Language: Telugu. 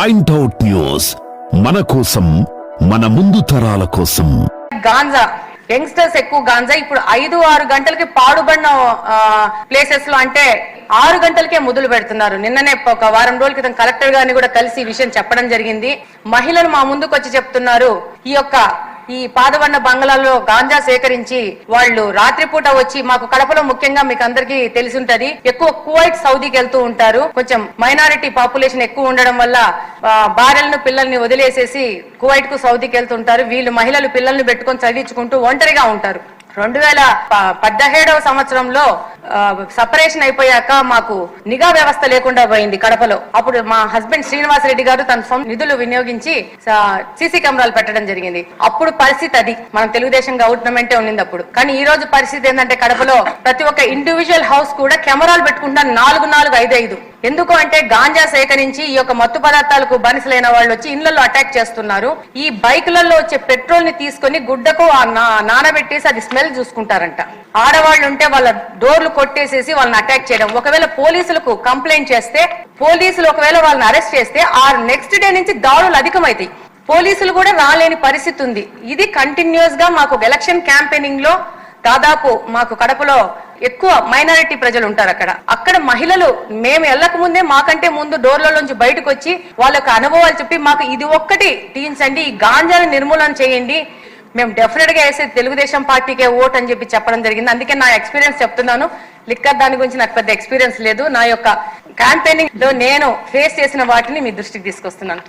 పాయింట్అవుట్ న్యూస్ మన కోసం మన ముందు తరాల కోసం. గాంజా. యంగ్స్టర్స్ ఎక్కువ గాంజా. ఇప్పుడు ఐదు ఆరు గంటలకి పాడుబడిన ప్లేసెస్లో అంటే ఆరు గంటలకే మొదలు పెడుతున్నారు. నిన్ననే ఒక వారం రోజుల క్రితం కలెక్టర్ గారిని కూడా కలిసి ఈ విషయం చెప్పడం జరిగింది. మహిళలు మా ముందుకు వచ్చి చెప్తున్నారు. ఈ యొక్క ఈ పాదవన్న బంగ్లాలో గాంజా సేకరించి వాళ్ళు రాత్రిపూట వచ్చి మాకు కడపలో ముఖ్యంగా మీకు అందరికీ తెలిసింటది. ఎక్కువ కువైట్ సౌదీకి వెళ్తూ ఉంటారు. కొంచెం మైనారిటీ పాపులేషన్ ఎక్కువ ఉండడం వల్ల భార్యలను పిల్లల్ని వదిలేసేసి కువైట్కు సౌదీకి వెళ్తుంటారు. వీళ్ళు మహిళలు పిల్లల్ని పెట్టుకొని చదివించుకుంటూ ఒంటరిగా ఉంటారు. రెండు వేల పద్దహేడవ పద్దెహేడవ సంవత్సరంలో సపరేషన్ అయిపోయాక మాకు నిఘా వ్యవస్థ లేకుండా పోయింది కడపలో. అప్పుడు మా హస్బెండ్ శ్రీనివాస్ రెడ్డి గారు తన సొంత నిధులు వినియోగించి సీసీ కెమెరాలు పెట్టడం జరిగింది. అప్పుడు పరిస్థితి అది. మనం తెలుగుదేశం గవర్నమెంటే ఉండింది అప్పుడు. కానీ ఈ రోజు పరిస్థితి ఏంటంటే కడపలో ప్రతి ఒక్క ఇండివిజువల్ హౌస్ కూడా కెమెరాలు పెట్టుకుంటా నాలుగు నాలుగు ఐదు ఐదు. ఎందుకు అంటే గాంజా సేకరించి ఈ యొక్క మత్తు పదార్థాలకు బానిసలైన వాళ్ళు వచ్చి ఇళ్ళలో అటాక్ చేస్తున్నారు. ఈ బైకులలో వచ్చే పెట్రోల్ని తీసుకొని గుడ్డకు ఆ నా- నానబెట్టేసి అది స్మెల్ చూసుకుంటారంట. ఆడవాళ్ళు ఉంటే వాళ్ళ డోర్లు కొట్టేసేసి వాళ్ళని అటాక్ చేయడం. ఒకవేళ పోలీసులకు కంప్లైంట్ చేస్తే పోలీసులు ఒకవేళ వాళ్ళని అరెస్ట్ చేస్తే ఆ నెక్స్ట్ డే నుంచి దాడులు అధికమవుతాయి పోలీసులు కూడా రాలేని పరిస్థితి ఉంది. ఇది కంటిన్యూస్గా మాకు ఎలక్షన్ క్యాంపెయినింగ్లో దాదాపు మాకు కడపలో ఎక్కువ మైనారిటీ ప్రజలు ఉంటారు అక్కడ. అక్కడ మహిళలు మేము వెళ్ళక ముందే మాకంటే ముందు డోర్లలోంచి బయటకు వచ్చి వాళ్ళకి అనుభవాలు చెప్పి మాకు ఇది ఒక్కటి తీయించండి ఈ గాంజాను నిర్మూలన చేయండి మేము డెఫినెట్గా వేసే తెలుగుదేశం పార్టీకే ఓట్ అని చెప్పి చెప్పడం జరిగింది. అందుకే నా ఎక్స్పీరియన్స్ చెప్తున్నాను. లిక్కర్ దాని గురించి నాకు పెద్ద ఎక్స్పీరియన్స్ లేదు. నా యొక్క క్యాంపెయినింగ్లో నేను ఫేస్ చేసిన వాటిని మీ దృష్టికి తీసుకొస్తున్నాను.